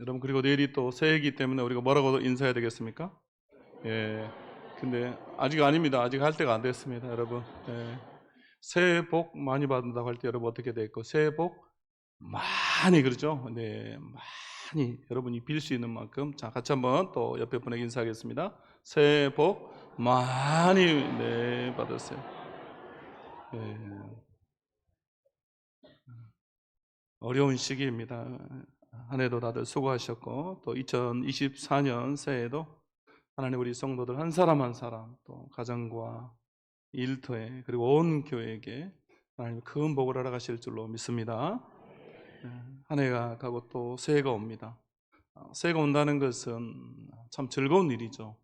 여러분 그리고 내일이 또 새해이기 때문에 우리가 뭐라고 인사해야 되겠습니까? 예. 근데 아직 아닙니다. 아직 할 때가 안 됐습니다, 여러분. 예. 새해 복 많이 받는다고 할 때 여러분 어떻게 될까? 새해 복 많이 그러죠? 네, 많이 여러분이 빌 수 있는 만큼 자 같이 한번 또 옆에 분에게 인사하겠습니다. 새해 복 많이 네 받으세요. 예. 어려운 시기입니다. 한 해도 다들 수고하셨고 또 2024년 새해에도 하나님 우리 성도들 한 사람 한 사람 또 가정과 일터에 그리고 온 교회에게 하나님 큰 복을 알아가실 줄로 믿습니다. 예, 한 해가 가고 또 새해가 옵니다. 어, 새해가 온다는 것은 참 즐거운 일이죠.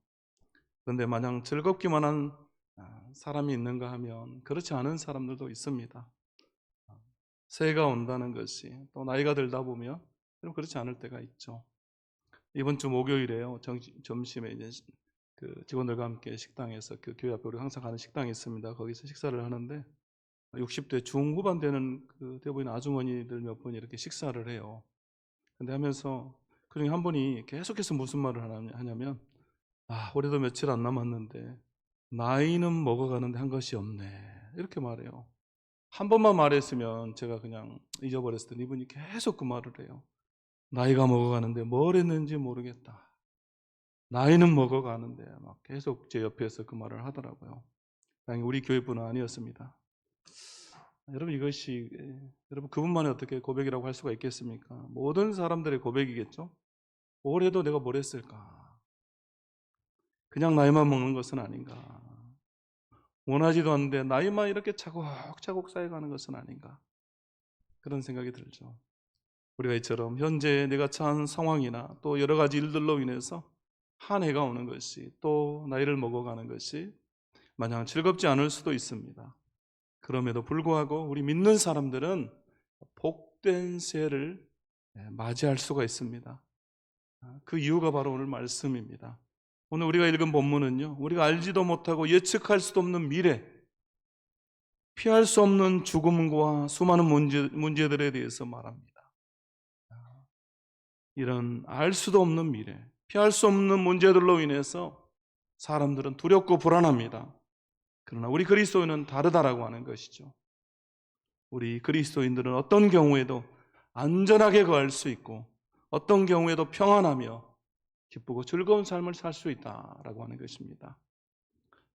그런데 마냥 즐겁기만 한 아, 사람이 있는가 하면 그렇지 않은 사람들도 있습니다. 새해가 온다는 것이 또 나이가 들다 보면 좀 그렇지 않을 때가 있죠. 이번 주 목요일에요. 정, 점심에 이제 그 직원들과 함께 식당에서 그 교회 앞에 우리 항상 가는 식당이 있습니다. 거기서 식사를 하는데 60대 중후반 되는 그 대부분 아주머니들 몇 분이 이렇게 식사를 해요. 근데 하면서 그 중에 한 분이 계속해서 무슨 말을 하냐- 하냐면 아 올해도 며칠 안 남았는데 나이는 먹어가는데 한 것이 없네 이렇게 말해요. 한 번만 말했으면 제가 그냥 잊어버렸을 텐데 이분이 계속 그 말을 해요. 나이가 먹어가는데 뭘 했는지 모르겠다. 나이는 먹어가는데 막 계속 제 옆에서 그 말을 하더라고요. 다행히 우리 교회뿐은 아니었습니다. 여러분 이것이 예, 여러분 그분만이 어떻게 고백이라고 할 수가 있겠습니까? 모든 사람들의 고백이겠죠. 올해도 내가 뭘 했을까? 그냥 나이만 먹는 것은 아닌가? 원하지도 않는데 나이만 이렇게 차곡차곡 쌓여가는 것은 아닌가? 그런 생각이 들죠. 우리가 이처럼 현재 내가 처한 상황이나 또 여러 가지 일들로 인해서 한 해가 오는 것이 또 나이를 먹어가는 것이 마냥 즐겁지 않을 수도 있습니다. 그럼에도 불구하고 우리 믿는 사람들은 복된 새해를 예, 맞이할 수가 있습니다. 아, 그 이유가 바로 오늘 말씀입니다. 오늘 우리가 읽은 본문은요, 우리가 알지도 못하고 예측할 수도 없는 미래, 피할 수 없는 죽음과 수많은 문제, 문제들에 대해서 말합니다. 아, 이런 알 수도 없는 미래, 피할 수 없는 문제들로 인해서 사람들은 두렵고 불안합니다. 그러나 우리 그리스도인은 다르다라고 하는 것이죠. 우리 그리스도인들은 어떤 경우에도 안전하게 거할 수 있고 어떤 경우에도 평안하며 기쁘고 즐거운 삶을 살 수 있다라고 하는 것입니다.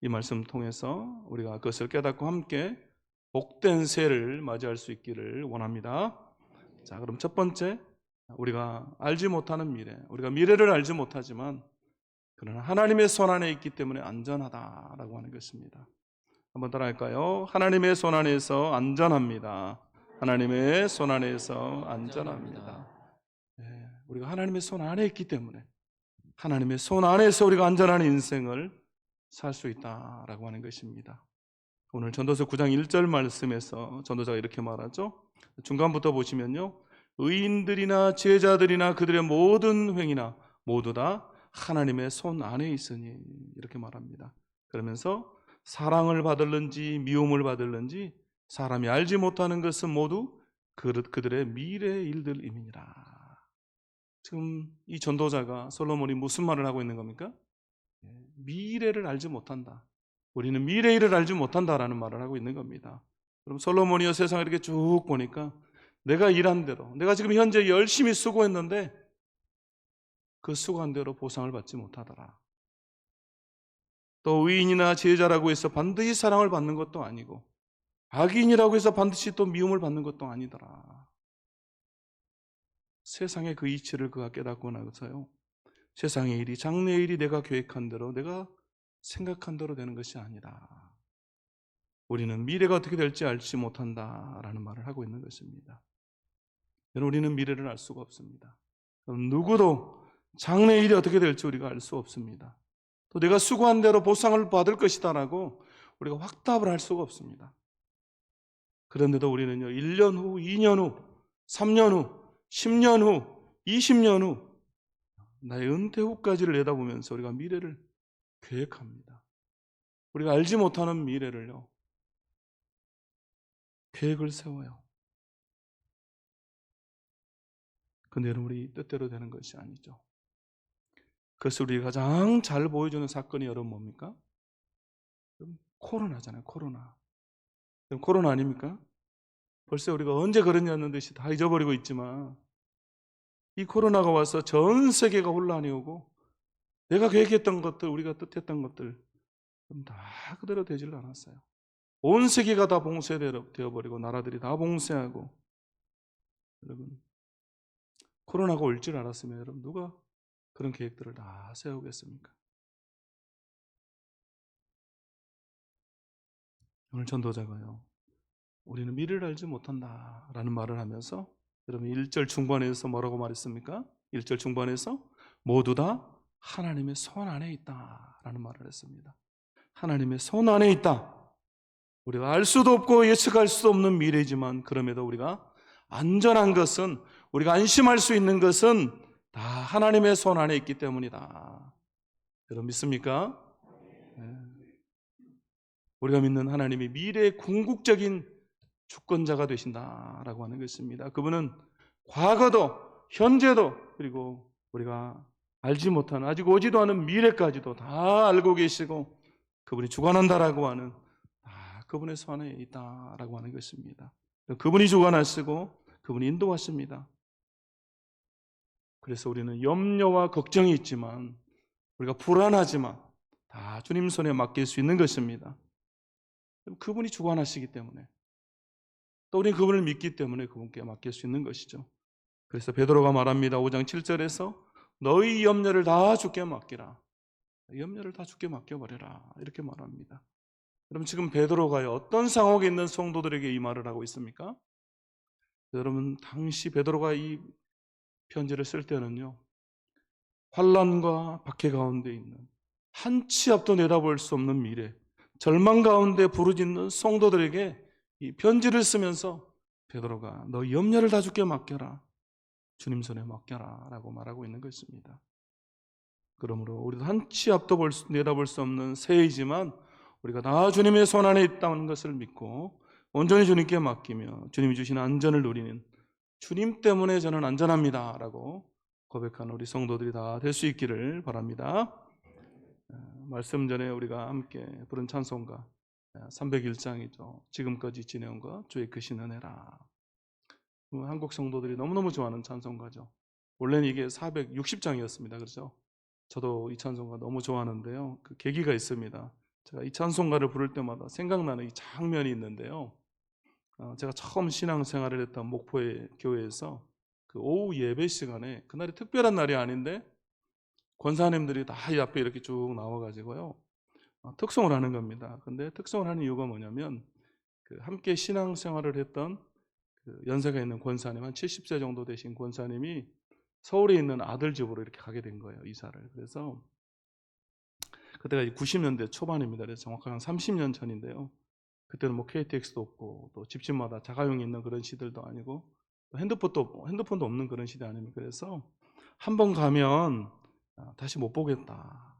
이 말씀 통해서 우리가 그것을 깨닫고 함께 복된 새를 맞이할 수 있기를 원합니다. 자, 그럼 첫 번째 우리가 알지 못하는 미래, 우리가 미래를 알지 못하지만 그러나 하나님의 손 안에 있기 때문에 안전하다라고 하는 것입니다. 한번 따라할까요? 하나님의 손 안에서 안전합니다. 하나님의 손 안에서 안전합니다. 네, 우리가 하나님의 손 안에 있기 때문에 하나님의 손 안에서 우리가 안전한 인생을 살 수 있다라고 하는 것입니다. 오늘 전도서 9장 1절 말씀에서 전도자가 이렇게 말하죠. 중간부터 보시면요. 의인들이나 제자들이나 그들의 모든 행위나 모두 다 하나님의 손 안에 있으니 이렇게 말합니다. 그러면서 사랑을 받을는지 미움을 받을는지 사람이 알지 못하는 것은 모두 그들의 미래 일들임이니라. 지금 이 전도자가 솔로몬이 무슨 말을 하고 있는 겁니까? 예, 미래를 알지 못한다. 우리는 미래 일을 알지 못한다라는 말을 하고 있는 겁니다. 그럼 솔로몬이여 세상을 이렇게 쭉 보니까 내가 일한 대로, 내가 지금 현재 열심히 수고했는데 그 수고한 대로 보상을 받지 못하더라. 또 의인이나 제자라고 해서 반드시 사랑을 받는 것도 아니고 악인이라고 해서 반드시 또 미움을 받는 것도 아니더라. 세상의 그 이치를 그가 깨닫고 나서요. 세상의 일이 장래의 일이 내가 계획한 대로 내가 생각한 대로 되는 것이 아니라 우리는 미래가 어떻게 될지 알지 못한다라는 말을 하고 있는 것입니다. 우리는 미래를 알 수가 없습니다. 누구도 장래의 일이 어떻게 될지 우리가 알 수 없습니다. 또 내가 수고한 대로 보상을 받을 것이다라고 우리가 확답을 할 수가 없습니다. 그런데도 우리는요, 1년 후, 2년 후, 3년 후, 10년 후, 20년 후, 나의 은퇴 후까지를 내다보면서 우리가 미래를 계획합니다. 우리가 알지 못하는 미래를요, 계획을 세워요. 근데 여러분 우리 뜻대로 되는 것이 아니죠. 그것을 우리가 가장 잘 보여주는 사건이 여러분 뭡니까? 코로나잖아요. 코로나. 코로나 아닙니까? 벌써 우리가 언제 그랬냐는 듯이 다 잊어버리고 있지만 이 코로나가 와서 전 세계가 혼란이 오고 내가 계획했던 것들, 우리가 뜻했던 것들 다 그대로 되질 않았어요. 온 세계가 다 봉쇄되어 버리고 나라들이 다 봉쇄하고 여러분 코로나가 올 줄 알았으면 여러분 누가 그런 계획들을 다 세우겠습니까? 오늘 전도자가요. 우리는 미래를 알지 못한다 라는 말을 하면서 여러분 1절 중반에서 뭐라고 말했습니까? 1절 중반에서 모두 다 하나님의 손 안에 있다 라는 말을 했습니다. 하나님의 손 안에 있다. 우리가 알 수도 없고 예측할 수 없는 미래지만 그럼에도 우리가 안전한 것은 우리가 안심할 수 있는 것은 다 하나님의 손 안에 있기 때문이다. 여러분 믿습니까? 네. 우리가 믿는 하나님이 미래의 궁극적인 주권자가 되신다라고 하는 것입니다. 그분은 과거도 현재도 그리고 우리가 알지 못하는 아직 오지도 않은 미래까지도 다 알고 계시고 그분이 주관한다라고 하는 다 그분의 손에 있다라고 하는 것입니다. 그분이 주관하시고 그분이 인도하십니다. 그래서 우리는 염려와 걱정이 있지만 우리가 불안하지만 다 주님 손에 맡길 수 있는 것입니다. 그분이 주관하시기 때문에 또 우리는 그분을 믿기 때문에 그분께 맡길 수 있는 것이죠. 그래서 베드로가 말합니다. 5장 7절에서 너희 염려를 다 주께 맡기라. 염려를 다 주께 맡겨버려라. 이렇게 말합니다. 여러분 지금 베드로가 어떤 상황에 있는 성도들에게 이 말을 하고 있습니까? 여러분 당시 베드로가 이 편지를 쓸 때는요. 환란과 박해 가운데 있는 한 치 앞도 내다볼 수 없는 미래, 절망 가운데 부르짖는 성도들에게 이 편지를 쓰면서 베드로가 너 염려를 다 주께 맡겨라. 주님 손에 맡겨라라고 말하고 있는 것입니다. 그러므로 우리도 한 치 앞도 볼 수, 내다볼 수 없는 새이지만 우리가 다 주님의 손 안에 있다는 것을 믿고 온전히 주님께 맡기며 주님이 주신 안전을 누리는 주님 때문에 저는 안전합니다라고 고백하는 우리 성도들이 다 될 수 있기를 바랍니다. 어, 말씀 전에 우리가 함께 부른 찬송가 301장이죠. 지금까지 지내온 것 주의 크신 은혜라. 한국 성도들이 너무너무 좋아하는 찬송가죠. 원래는 이게 460장이었습니다. 그렇죠? 저도 이 찬송가 너무 좋아하는데요. 그 계기가 있습니다. 제가 이 찬송가를 부를 때마다 생각나는 이 장면이 있는데요. 어, 제가 처음 신앙생활을 했던 목포의 교회에서 그 오후 예배 시간에 그날이 특별한 날이 아닌데 권사님들이 다 이 앞에 이렇게 쭉 나와가지고요 어, 특송을 하는 겁니다. 근데 특송을 하는 이유가 뭐냐면 그 함께 신앙생활을 했던 그 연세가 있는 권사님 한 70세 정도 되신 권사님이 서울에 있는 아들 집으로 이렇게 가게 된 거예요 이사를. 그래서 그때가 90년대 초반입니다. 그래서 정확하게 한 30년 전인데요. 그때는 뭐 KTX도 없고 또 집집마다 자가용이 있는 그런 시들도 아니고 핸드폰도 핸드폰도 없는 그런 시대 아닙니까? 그래서 한 번 가면 아, 다시 못 보겠다.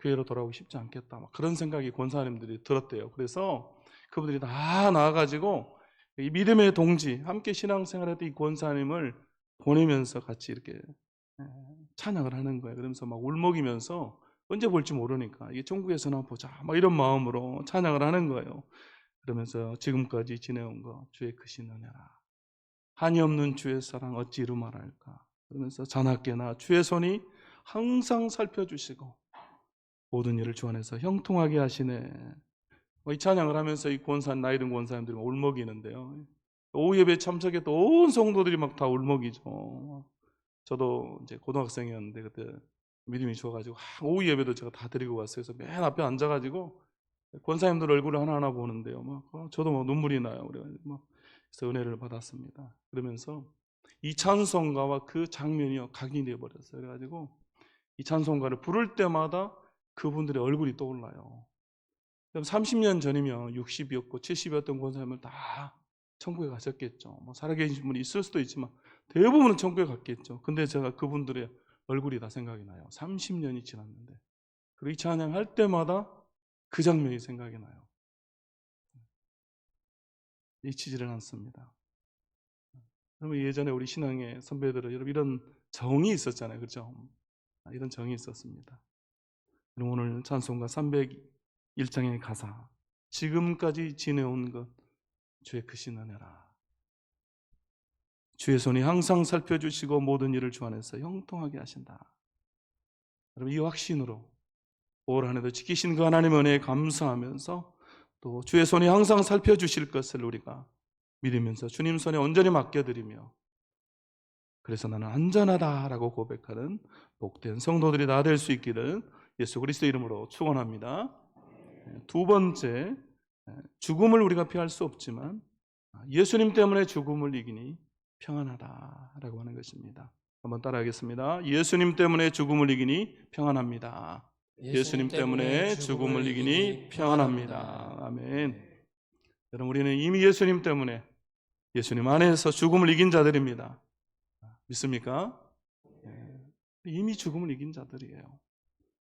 교회로 돌아오기 쉽지 않겠다. 막 그런 생각이 권사님들이 들었대요. 그래서 그분들이 다 나와가지고 이 믿음의 동지, 함께 신앙생활했던 이 권사님을 보내면서 같이 이렇게 찬양을 하는 거예요. 그러면서 막 울먹이면서 언제 볼지 모르니까 이게 천국에서나 보자. 막 이런 마음으로 찬양을 하는 거예요. 그러면서 지금까지 지내온 거 주의 크신 은혜라. 한이 없는 주의 사랑 어찌 이루 말할까. 그러면서 자나깨나 주의 손이 항상 살펴주시고 모든 일을 주 안에서 형통하게 하시네. 뭐이 찬양을 하면서 이 권산 나이 든 권사님들이 울먹이는데요. 오후 예배 참석했던 온 성도들이 막 다 울먹이죠. 저도 이제 고등학생이었는데 그때 믿음이 좋아가지고 오후 예배도 제가 다 드리고 왔어요. 그래서 맨 앞에 앉아가지고 권사님들 얼굴을 하나하나 보는데요. 막 어, 저도 막 눈물이 나요. 그래가지고 막 그래서 은혜를 받았습니다. 그러면서 이 찬송가와 그 장면이요 각인이 되어 버렸어요. 그래가지고 이 찬송가를 부를 때마다 그분들의 얼굴이 떠올라요. 그럼 30년 전이면 60이었고 70이었던 권사님을 다 천국에 가셨겠죠. 뭐 살아계신 분이 있을 수도 있지만 대부분은 천국에 갔겠죠. 근데 제가 그분들의 얼굴이 다 생각이 나요. 30년이 지났는데. 그리고 이 찬양 할 때마다 그 장면이 생각이 나요. 잊히지를 않습니다. 여러분 예전에 우리 신앙의 선배들은 여러분 이런 정이 있었잖아요. 그렇죠? 아, 이런 정이 있었습니다. 그럼 오늘 찬송가 301장의 가사 지금까지 지내온 것 주의 크신 은혜라. 주의 손이 항상 살펴주시고 모든 일을 주 안에서 형통하게 하신다. 여러분 이 확신으로 올 한해도 지키신 그 하나님의 은혜에 감사하면서 또 주의 손이 항상 살펴주실 것을 우리가 믿으면서 주님 손에 온전히 맡겨드리며 그래서 나는 안전하다라고 고백하는 복된 성도들이 다 될 수 있기를 예수 그리스도 이름으로 축원합니다. 두 번째 죽음을 우리가 피할 수 없지만 예수님 때문에 죽음을 이기니 평안하다라고 하는 것입니다. 한번 따라하겠습니다. 예수님 때문에 죽음을 이기니 평안합니다. 예수님 때문에 죽음을 이기니 평안합니다. 아멘. 여러분 우리는 이미 예수님 때문에 예수님 안에서 죽음을 이긴 자들입니다. 믿습니까? 예. 이미 죽음을 이긴 자들이에요.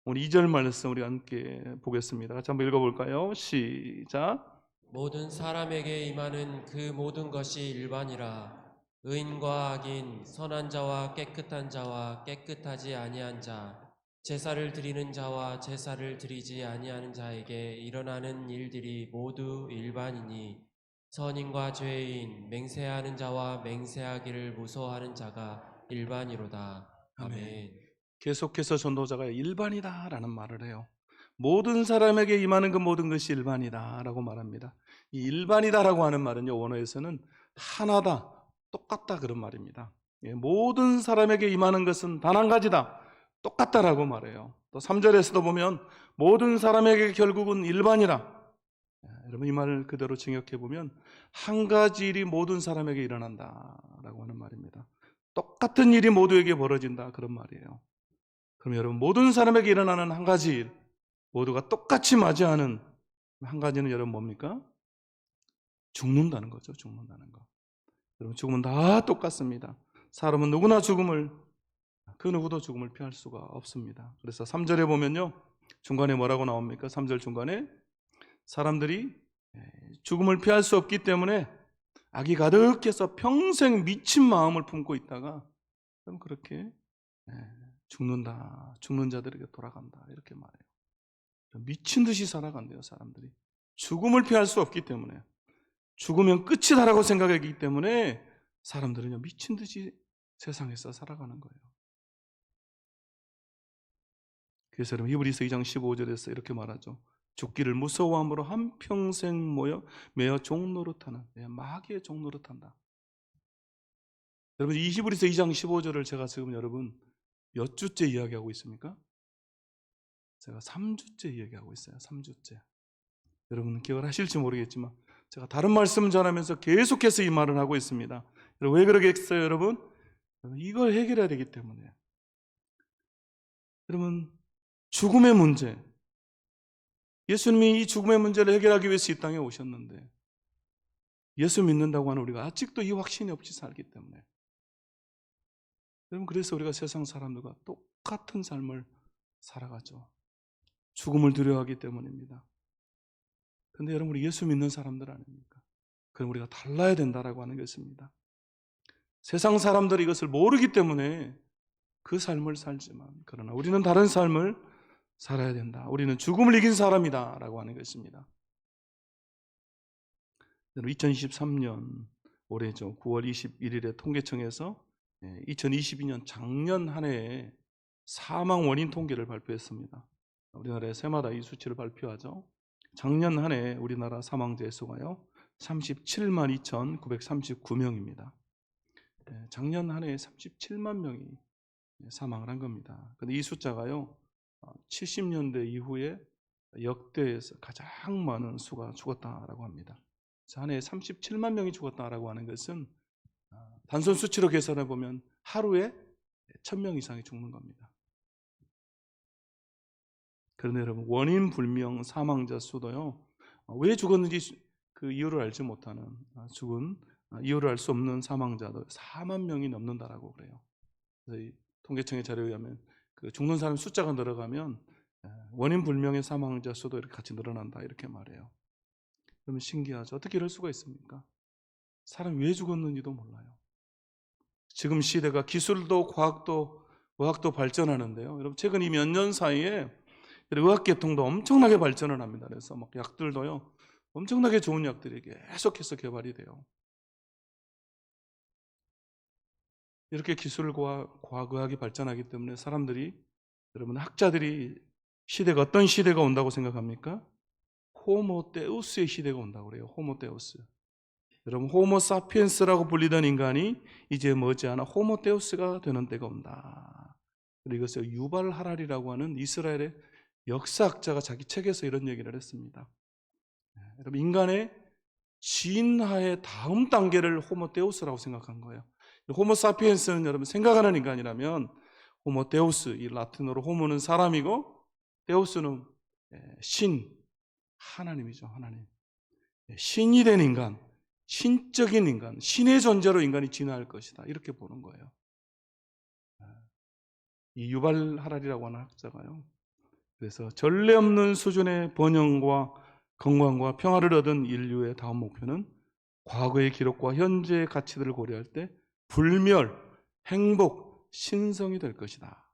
오늘 2절 말씀 우리 함께 보겠습니다. 같이 한번 읽어볼까요? 시작. 모든 사람에게 임하는 그 모든 것이 일반이라 의인과 악인 선한 자와 깨끗한 자와 깨끗하지 아니한 자 제사를 드리는 자와 제사를 드리지 아니하는 자에게 일어나는 일들이 모두 일반이니 선인과 죄인 맹세하는 자와 맹세하기를 무서워하는 자가 일반이로다 아멘. 계속해서 전도자가 일반이다라는 말을 해요. 모든 사람에게 임하는 그 모든 것이 일반이다라고 말합니다. 이 일반이다라고 하는 말은요 원어에서는 하나다, 똑같다 그런 말입니다. 예, 모든 사람에게 임하는 것은 단 한 가지다, 똑같다라고 말해요. 또 3절에서도 보면 모든 사람에게 결국은 일반이라. 예, 여러분 이 말을 그대로 증역해 보면 한 가지 일이 모든 사람에게 일어난다라고 하는 말입니다. 똑같은 일이 모두에게 벌어진다 그런 말이에요. 그럼 여러분 모든 사람에게 일어나는 한 가지 일, 모두가 똑같이 맞이하는 한 가지는 여러분 뭡니까? 죽는다는 거죠. 죽는다는 거. 여러분 죽음은 다 똑같습니다. 사람은 누구나 죽음을 그 누구도 죽음을 피할 수가 없습니다. 그래서 3절에 보면요. 중간에 뭐라고 나옵니까? 3절 중간에 사람들이 죽음을 피할 수 없기 때문에 악이 가득해서 평생 미친 마음을 품고 있다가 그럼 그렇게 죽는다. 죽는 자들에게 돌아간다. 이렇게 말해요. 미친 듯이 살아간대요, 사람들이. 죽음을 피할 수 없기 때문에. 죽으면 끝이다라고 생각하기 때문에 사람들은 미친 듯이 세상에서 살아가는 거예요. 그래서 여러분 히브리서 2장 15절에서 이렇게 말하죠. 죽기를 무서워함으로 한평생 모여 매어 종노릇하는 예, 마귀의 종노릇한다. 여러분 이 히브리서 2장 15절을 제가 지금 여러분 몇 주째 이야기하고 있습니까? 제가 3주째 이야기하고 있어요. 3주째. 여러분 기억을 하실지 모르겠지만 제가 다른 말씀 전하면서 계속해서 이 말을 하고 있습니다. 왜 그러겠어요, 여러분? 이걸 해결해야 되기 때문에. 여러분, 죽음의 문제. 예수님이 이 죽음의 문제를 해결하기 위해서 이 땅에 오셨는데, 예수 믿는다고 하는 우리가 아직도 이 확신이 없이 살기 때문에. 여러분, 그래서 우리가 세상 사람들과 똑같은 삶을 살아가죠. 죽음을 두려워하기 때문입니다. 근데 여러분 우리 예수 믿는 사람들 아닙니까? 그럼 우리가 달라야 된다라고 하는 것입니다. 세상 사람들이 이것을 모르기 때문에 그 삶을 살지만 그러나 우리는 다른 삶을 살아야 된다. 우리는 죽음을 이긴 사람이다라고 하는 것입니다. 2023년 올해죠. 9월 21일에 통계청에서 2022년 작년 한 해에 사망 원인 통계를 발표했습니다. 우리나라에 새마다 이 수치를 발표하죠. 작년 한 해 우리나라 사망자의 수가요. 37만 2,939명입니다. 작년 한 해에 37만 명이 사망을 한 겁니다. 근데 이 숫자가요. 70년대 이후에 역대에서 가장 많은 수가 죽었다라고 합니다. 한 해에 37만 명이 죽었다라고 하는 것은 단순 수치로 계산해 보면 하루에 1000명 이상이 죽는 겁니다. 그런데 여러분 원인 불명 사망자 수도요 왜 죽었는지 그 이유를 알지 못하는 죽은 이유를 알 수 없는 사망자도 4만 명이 넘는다라고 그래요. 그래서 통계청의 자료에 의하면 그 죽는 사람 숫자가 늘어가면 원인 불명의 사망자 수도 이렇게 같이 늘어난다 이렇게 말해요. 그러면 신기하죠. 어떻게 이럴 수가 있습니까? 사람 왜 죽었는지도 몰라요. 지금 시대가 기술도 과학도 의학도 발전하는데요. 여러분 최근 이 몇 년 사이에 의학 계통도 엄청나게 발전을 합니다. 그래서 막 약들도요. 엄청나게 좋은 약들이 계속해서 개발이 돼요. 이렇게 기술과 과학의학이 발전하기 때문에 사람들이 여러분 학자들이 시대가 어떤 시대가 온다고 생각합니까? 호모데우스의 시대가 온다고 그래요. 호모데우스. 여러분 호모사피엔스라고 불리던 인간이 이제 머지않아 호모데우스가 되는 때가 온다. 그리고 이것을 유발 하랄이라고 하는 이스라엘의 역사학자가 자기 책에서 이런 얘기를 했습니다. 네, 여러분 인간의 진화의 다음 단계를 호모 데우스라고 생각한 거예요. 호모 사피엔스는 여러분 생각하는 인간이라면 호모 데우스 이 라틴어로 호모는 사람이고 데우스는 예, 신 하나님이죠 하나님 예, 신이 된 인간 신적인 인간 신의 존재로 인간이 진화할 것이다 이렇게 보는 거예요. 예, 이 유발 하랄이라고 하는 학자가요. 그래서 전례 없는 수준의 번영과 건강과 평화를 얻은 인류의 다음 목표는 과거의 기록과 현재의 가치들을 고려할 때 불멸, 행복, 신성이 될 것이다.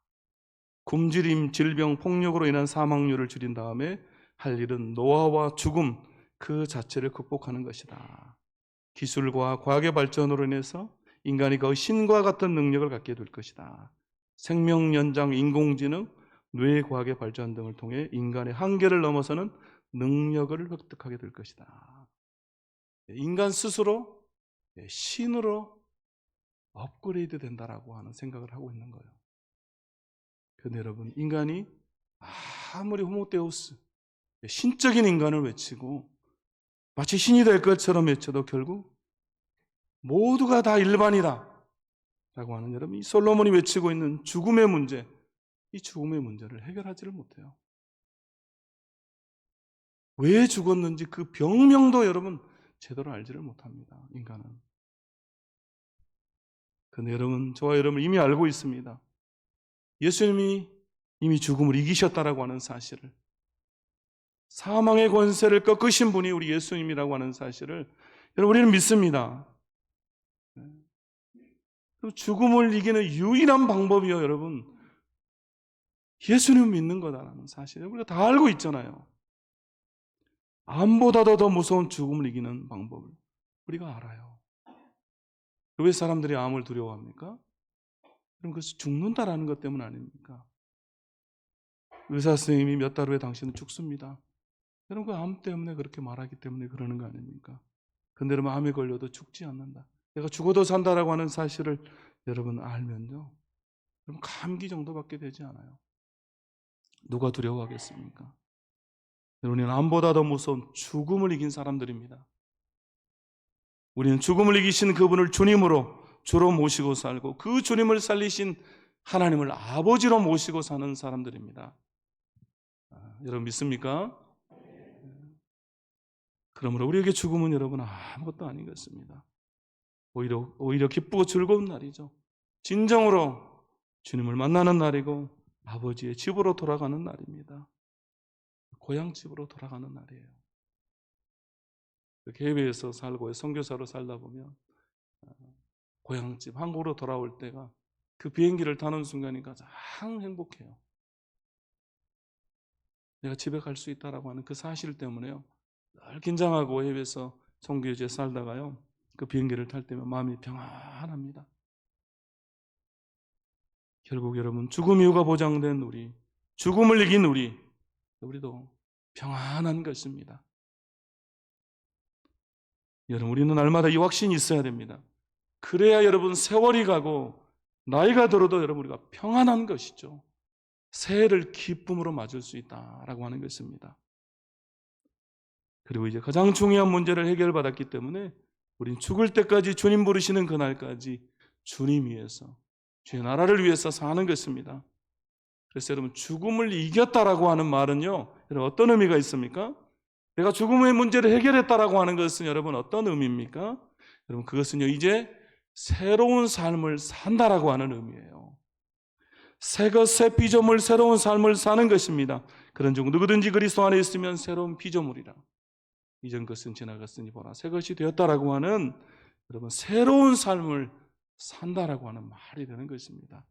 굶주림, 질병, 폭력으로 인한 사망률을 줄인 다음에 할 일은 노화와 죽음 그 자체를 극복하는 것이다. 기술과 과학의 발전으로 인해서 인간이 거의 신과 같은 능력을 갖게 될 것이다. 생명 연장, 인공지능, 뇌 과학의 발전 등을 통해 인간의 한계를 넘어서는 능력을 획득하게 될 것이다. 인간 스스로 신으로 업그레이드 된다라고 하는 생각을 하고 있는 거예요. 근데 여러분, 인간이 아무리 호모데우스, 신적인 인간을 외치고 마치 신이 될 것처럼 외쳐도 결국 모두가 다 일반이다. 라고 하는 여러분, 이 솔로몬이 외치고 있는 죽음의 문제, 이 죽음의 문제를 해결하지를 못해요. 왜 죽었는지 그 병명도 여러분 제대로 알지를 못합니다. 인간은. 근데 여러분, 저와 여러분 이미 알고 있습니다. 예수님이 이미 죽음을 이기셨다라고 하는 사실을. 사망의 권세를 꺾으신 분이 우리 예수님이라고 하는 사실을 여러분 우리는 믿습니다. 죽음을 이기는 유일한 방법이요, 여러분. 예수님 믿는 거다라는 사실을 우리가 다 알고 있잖아요. 암보다도 더 무서운 죽음을 이기는 방법을 우리가 알아요. 왜 사람들이 암을 두려워합니까? 그럼 그것이 죽는다라는 것 때문 아닙니까? 의사 선생님이 몇 달 후에 당신은 죽습니다. 여러분 그암 때문에 그렇게 말하기 때문에 그러는 거 아닙니까? 근데 여러분 암에 걸려도 죽지 않는다. 내가 죽어도 산다라고 하는 사실을 여러분 알면요. 여러분 감기 정도밖에 되지 않아요. 누가 두려워하겠습니까? 우리는 암보다 더 무서운 죽음을 이긴 사람들입니다. 우리는 죽음을 이기신 그분을 주님으로 주로 모시고 살고 그 주님을 살리신 하나님을 아버지로 모시고 사는 사람들입니다. 아, 여러분 믿습니까? 그러므로 우리에게 죽음은 여러분 아무것도 아닌 것입니다. 오히려 오히려 기쁘고 즐거운 날이죠. 진정으로 주님을 만나는 날이고 아버지의 집으로 돌아가는 날입니다. 고향 집으로 돌아가는 날이에요. 해외에서 살고 선교사로 살다 보면 고향집 한국으로 돌아올 때가 그 비행기를 타는 순간이 가장 행복해요. 내가 집에 갈 수 있다라고 하는 그 사실 때문에요. 늘 긴장하고 해외에서 선교지에 살다가요. 그 비행기를 탈 때면 마음이 평안합니다. 결국 여러분 죽음 이후가 보장된 우리, 죽음을 이긴 우리, 우리도 평안한 것입니다. 여러분 우리는 날마다 이 확신이 있어야 됩니다. 그래야 여러분 세월이 가고 나이가 들어도 여러분 우리가 평안한 것이죠. 새해를 기쁨으로 맞을 수 있다라고 하는 것입니다. 그리고 이제 가장 중요한 문제를 해결받았기 때문에 우린 죽을 때까지 주님 부르시는 그날까지 주님 위해서 주의 나라를 위해서 사는 것입니다. 그래서 여러분 죽음을 이겼다라고 하는 말은요. 여러분 어떤 의미가 있습니까? 내가 죽음의 문제를 해결했다라고 하는 것은 여러분 어떤 의미입니까? 여러분 그것은요. 이제 새로운 삶을 산다라고 하는 의미예요. 새것 새 피조물 새로운 삶을 사는 것입니다. 그런 중 누구든지 그리스도 안에 있으면 새로운 피조물이라. 이전 것은 지나갔으니 보라 새 것이 되었다라고 하는 여러분 새로운 삶을 산다라고 하는 말이 되는 것입니다.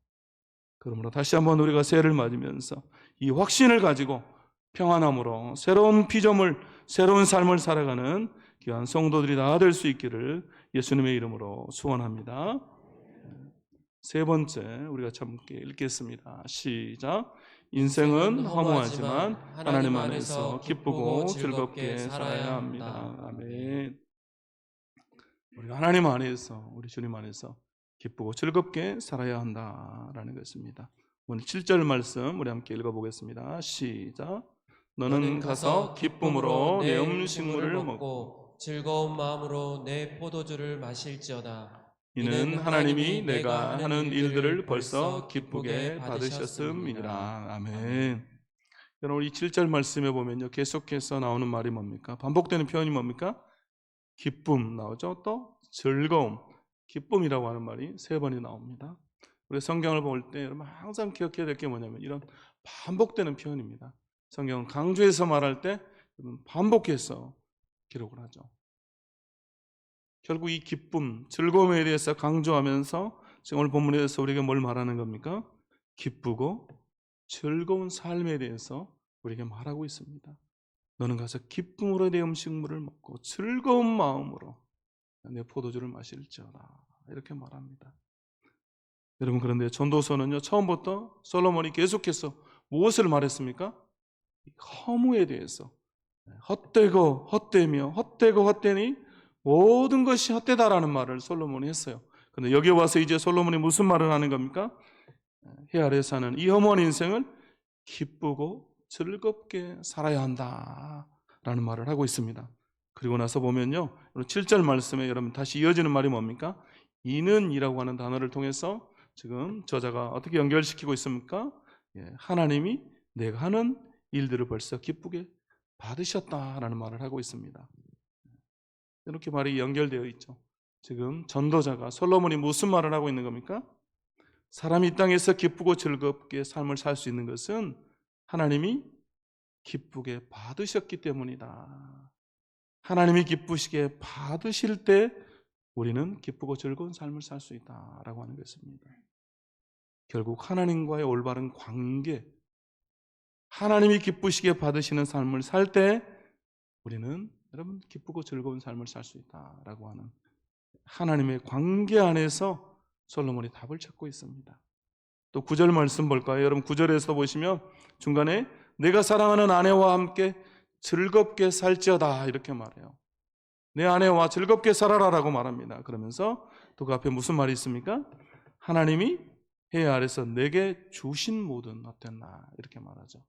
그러므로 다시 한번 우리가 새해를 맞으면서 이 확신을 가지고 평안함으로 새로운 피조물, 새로운 삶을 살아가는 귀한 성도들이 다 될 수 있기를 예수님의 이름으로 소원합니다. 세 번째 우리가 함께 읽겠습니다. 시작. 인생은 허무하지만 하나님 안에서 기쁘고 즐겁게 살아야 합니다. 아멘. 우리가 하나님 안에서 우리 주님 안에서 기쁘고 즐겁게 살아야 한다라는 것입니다. 오늘 7절 말씀 우리 함께 읽어보겠습니다. 시작. 너는 가서 기쁨으로 내 음식물을 먹고 즐거운 마음으로 내 포도주를 마실지어다. 이는 하나님이 내가 하는 일들을 벌써 기쁘게 받으셨음이니라. 아멘. 여러분 이 7절 말씀에 보면요. 계속해서 나오는 말이 뭡니까? 반복되는 표현이 뭡니까? 기쁨 나오죠. 또 즐거움. 기쁨이라고 하는 말이 세 번이 나옵니다. 우리 성경을 볼 때 여러분 항상 기억해야 될 게 뭐냐면 이런 반복되는 표현입니다. 성경은 강조해서 말할 때 반복해서 기록을 하죠. 결국 이 기쁨, 즐거움에 대해서 강조하면서 지금 오늘 본문에서 우리에게 뭘 말하는 겁니까? 기쁘고 즐거운 삶에 대해서 우리에게 말하고 있습니다. 너는 가서 기쁨으로 내 음식물을 먹고 즐거운 마음으로 내 포도주를 마실지어다. 이렇게 말합니다. 여러분 그런데 전도서는요 처음부터 솔로몬이 계속해서 무엇을 말했습니까? 허무에 대해서 헛되고 헛되며 헛되고 헛되니 모든 것이 헛되다라는 말을 솔로몬이 했어요. 근데 여기 와서 이제 솔로몬이 무슨 말을 하는 겁니까? 해 아래 사는 이 험한 인생을 기쁘고 즐겁게 살아야 한다라는 말을 하고 있습니다. 그리고 나서 보면요. 7절 말씀에 여러분 다시 이어지는 말이 뭡니까? 이는 이라고 하는 단어를 통해서 지금 저자가 어떻게 연결시키고 있습니까? 예, 하나님이 내가 하는 일들을 벌써 기쁘게 받으셨다라는 말을 하고 있습니다. 이렇게 말이 연결되어 있죠. 지금 전도자가 솔로몬이 무슨 말을 하고 있는 겁니까? 사람이 이 땅에서 기쁘고 즐겁게 삶을 살 수 있는 것은 하나님이 기쁘게 받으셨기 때문이다. 하나님이 기쁘시게 받으실 때 우리는 기쁘고 즐거운 삶을 살 수 있다라고 하는 것입니다. 결국 하나님과의 올바른 관계, 하나님이 기쁘시게 받으시는 삶을 살 때 우리는 여러분 기쁘고 즐거운 삶을 살 수 있다라고 하는 하나님의 관계 안에서 솔로몬이 답을 찾고 있습니다. 또 구절 말씀 볼까요? 여러분 구절에서 보시면 중간에 내가 사랑하는 아내와 함께 즐겁게 살지어다 이렇게 말해요. 내 아내와 즐겁게 살아라라고 말합니다. 그러면서 또 그 앞에 무슨 말이 있습니까? 하나님이 해 아래서 내게 주신 모든 어땠나 이렇게 말하죠.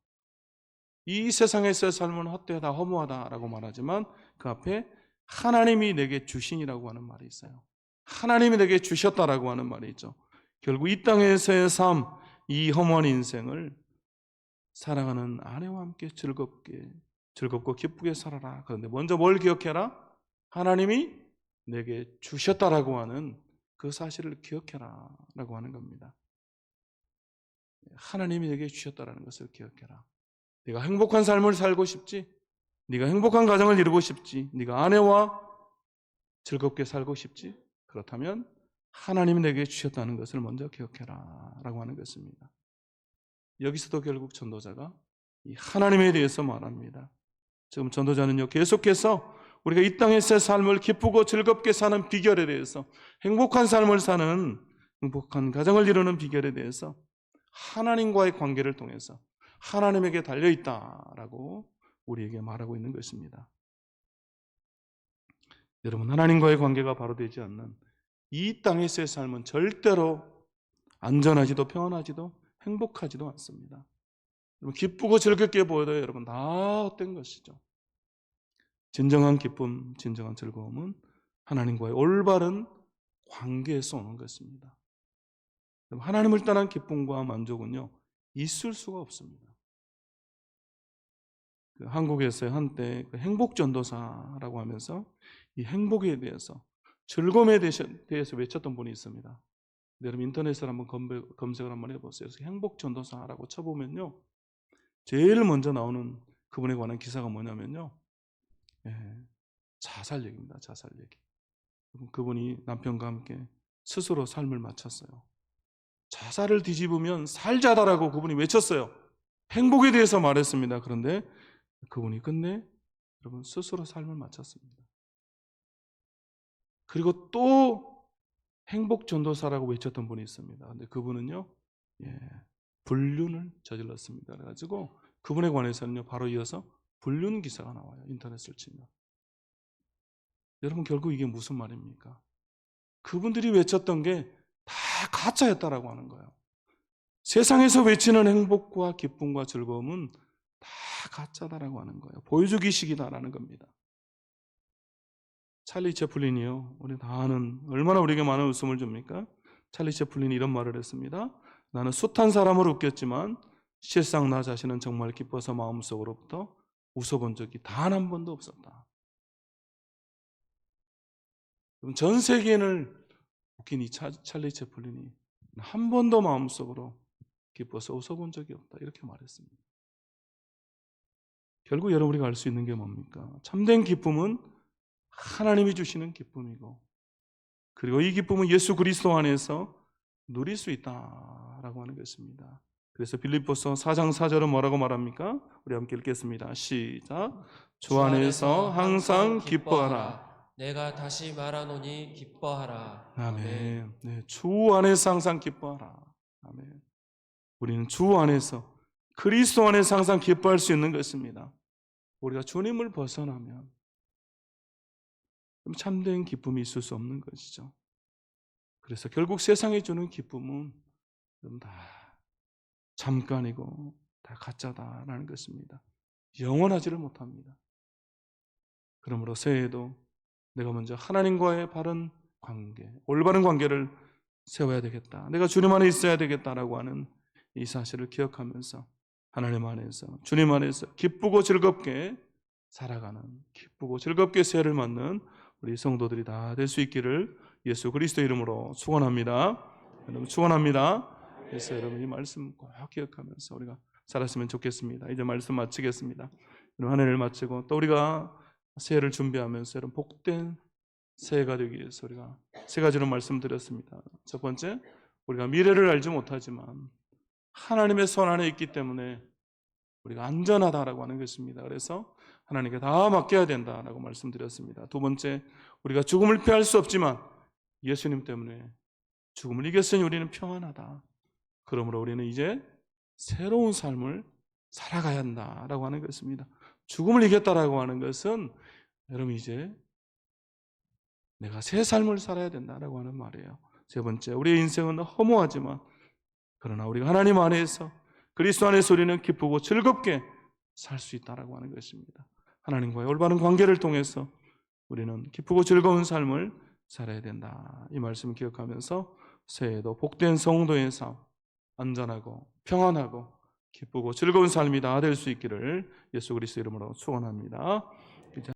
이 세상에서의 삶은 헛되다 허무하다라고 말하지만 그 앞에 하나님이 내게 주신이라고 하는 말이 있어요. 하나님이 내게 주셨다라고 하는 말이 있죠. 결국 이 땅에서의 삶, 이 허무한 인생을 사랑하는 아내와 함께 즐겁게 즐겁고 기쁘게 살아라. 그런데 먼저 뭘 기억해라? 하나님이 내게 주셨다라고 하는 그 사실을 기억해라 라고 하는 겁니다. 하나님이 내게 주셨다라는 것을 기억해라. 네가 행복한 삶을 살고 싶지? 네가 행복한 가정을 이루고 싶지? 네가 아내와 즐겁게 살고 싶지? 그렇다면 하나님이 내게 주셨다는 것을 먼저 기억해라 라고 하는 것입니다. 여기서도 결국 전도자가 이 하나님에 대해서 말합니다. 지금 전도자는요 계속해서 우리가 이 땅에서의 삶을 기쁘고 즐겁게 사는 비결에 대해서 행복한 삶을 사는 행복한 가정을 이루는 비결에 대해서 하나님과의 관계를 통해서 하나님에게 달려 있다라고 우리에게 말하고 있는 것입니다. 여러분 하나님과의 관계가 바로 되지 않는 이 땅에서의 삶은 절대로 안전하지도 평안하지도 행복하지도 않습니다. 여러분 기쁘고 즐겁게 보여도 여러분 다 헛된 것이죠. 진정한 기쁨, 진정한 즐거움은 하나님과의 올바른 관계에서 오는 것입니다. 하나님을 떠난 기쁨과 만족은요 있을 수가 없습니다. 그 한국에서 한때 그 행복 전도사라고 하면서 이 행복에 대해서 즐거움에 대해서 외쳤던 분이 있습니다. 여러분 인터넷에 한번 검색을 한번 해보세요. 그래서 행복 전도사라고 쳐보면요, 제일 먼저 나오는 그분에 관한 기사가 뭐냐면요, 예, 자살 얘기입니다. 자살 얘기. 그분이 남편과 함께 스스로 삶을 마쳤어요. 자살을 뒤집으면 살자다라고 그분이 외쳤어요. 행복에 대해서 말했습니다. 그런데 그분이 끝내 여러분 스스로 삶을 마쳤습니다. 그리고 또 행복 전도사라고 외쳤던 분이 있습니다. 근데 그분은요, 예, 불륜을 저질렀습니다. 그래가지고 그분에 관해서는요, 바로 이어서 불륜 기사가 나와요. 인터넷을 치면. 여러분 결국 이게 무슨 말입니까? 그분들이 외쳤던 게 다 가짜였다라고 하는 거예요. 세상에서 외치는 행복과 기쁨과 즐거움은 다 가짜다라고 하는 거예요. 보여주기식이다라는 겁니다. 찰리 채플린이요. 우리 다 아는 얼마나 우리에게 많은 웃음을 줍니까? 찰리 채플린이 이런 말을 했습니다. 나는 숱한 사람을 웃겼지만 실상 나 자신은 정말 기뻐서 마음속으로부터 웃어본 적이 단 한 번도 없었다. 전 세계인을 웃긴 이 차- 찰리 채플린이 한 번도 마음속으로 기뻐서 웃어본 적이 없다. 이렇게 말했습니다. 결국 여러분 우리가 알 수 있는 게 뭡니까? 참된 기쁨은 하나님이 주시는 기쁨이고 그리고 이 기쁨은 예수 그리스도 안에서 누릴 수 있다라고 하는 것입니다. 그래서 빌립보서 4장 4절은 뭐라고 말합니까? 우리 함께 읽겠습니다. 시작. 주 안에서 항상 기뻐하라. 내가 다시 말하노니 기뻐하라. 아멘. 네, 주 안에서 항상 기뻐하라. 아멘. 우리는 주 안에서 그리스도 안에서 항상 기뻐할 수 있는 것입니다. 우리가 주님을 벗어나면 참된 기쁨이 있을 수 없는 것이죠. 그래서 결국 세상이 주는 기쁨은 다 잠깐이고 다 가짜다라는 것입니다. 영원하지를 못합니다. 그러므로 새해에도 내가 먼저 하나님과의 바른 관계, 올바른 관계를 세워야 되겠다. 내가 주님 안에 있어야 되겠다라고 하는 이 사실을 기억하면서 하나님 안에서 주님 안에서 기쁘고 즐겁게 살아가는 기쁘고 즐겁게 새해를 맞는 우리 성도들이 다 될 수 있기를 예수 그리스도 이름으로 축원합니다. 여러분 축원합니다. 그래서 여러분 이 말씀 꼭 기억하면서 우리가 살았으면 좋겠습니다. 이제 말씀 마치겠습니다. 여러분 한 해를 마치고 또 우리가 새해를 준비하면서 여러분 복된 새해가 되기 위해서 우리가 세 가지로 말씀드렸습니다. 첫 번째, 우리가 미래를 알지 못하지만 하나님의 손 안에 있기 때문에 우리가 안전하다라고 하는 것입니다. 그래서 하나님께 다 맡겨야 된다라고 말씀드렸습니다. 두 번째, 우리가 죽음을 피할 수 없지만 예수님 때문에 죽음을 이겼으니 우리는 평안하다. 그러므로 우리는 이제 새로운 삶을 살아가야 한다라고 하는 것입니다. 죽음을 이겼다라고 하는 것은 여러분 이제 내가 새 삶을 살아야 된다라고 하는 말이에요. 세 번째, 우리의 인생은 허무하지만 그러나 우리가 하나님 안에서 그리스도 안에서 우리는 기쁘고 즐겁게 살 수 있다라고 하는 것입니다. 하나님과의 올바른 관계를 통해서 우리는 기쁘고 즐거운 삶을 살아야 된다. 이 말씀을 기억하면서 새해에도 복된 성도의 삶, 안전하고 평안하고 기쁘고 즐거운 삶이 다 될 수 있기를 예수 그리스도 이름으로 축원합니다.